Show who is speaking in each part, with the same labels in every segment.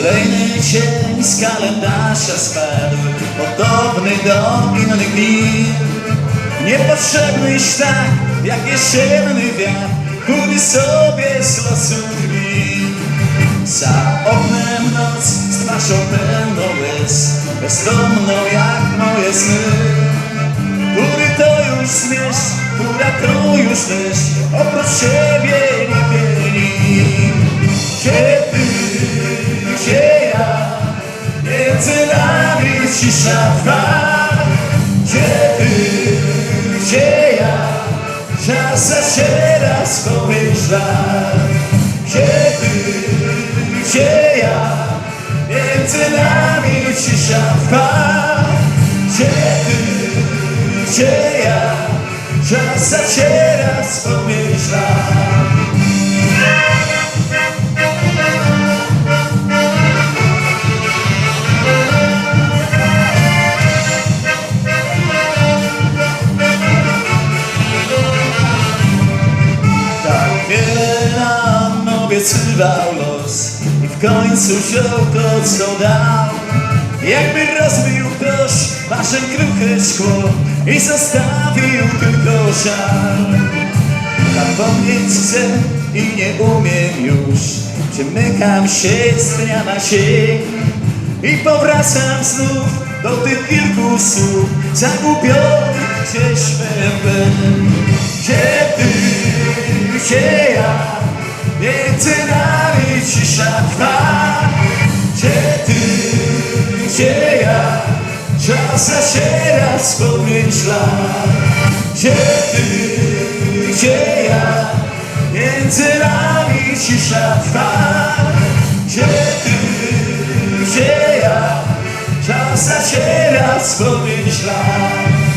Speaker 1: Kolejny cień z kalendarza spadł Podobny do innych dni Niepotrzebnyś tak, jak jesienny wiatr Chudy sobie z losu drwi Za oknem noc z twarzą pełną łez Bezdomną jak moje sny. Który to już zmierzch, która to już myśl Oprócz siebie nie mieli Gdzie Nami cisza Gdzie ty, gdzie ja? Czas zaciera pomyśla Gdzie ty, gdzie ja? Między nami cisza Gdzie ty, gdzie ja? Czas zaciera pomyśla Tak obiecywał los I w końcu wziął to co dał. Jakby rozbił ktoś marzeń kruche szkło I zostawił tylko żal. Zapomnieć chcę i nie umiem już Przemykam się z dnia na dzień. I powracam znów do tych kilku słów Zagubionych gdzieś będę Gdzie ty, gdzie ja Między nami cisza trwa. Gdzie ty, gdzie ja? Czas zaciera pomyśla Gdzie ty, gdzie ja? Między nami cisza trwa. Gdzie ty, gdzie ja? Czas zaciera pomyśla Kolejny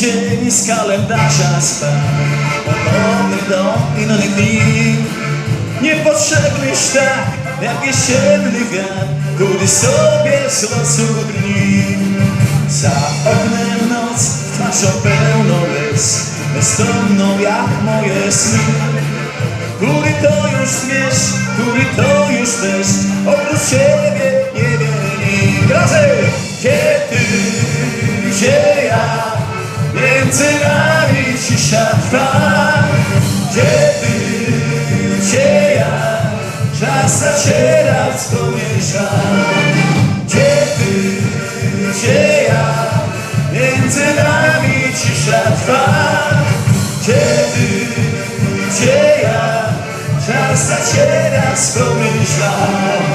Speaker 1: dzień z kalendarza spadł Podobny do innych dni. Niepotrzebnyś tak jak jesienny wiatr Który sobie z losu dni Za oknem noc twarzą pełną łez Bezdomną jak moje sny. Który to już zmierzch, Między nami cisza trwa. Ty, gdzie ja Czas zaciera Gdzie ty, gdzie ja Między nami cisza trwa. Ty, gdzie ja Czas zaciera pomyśla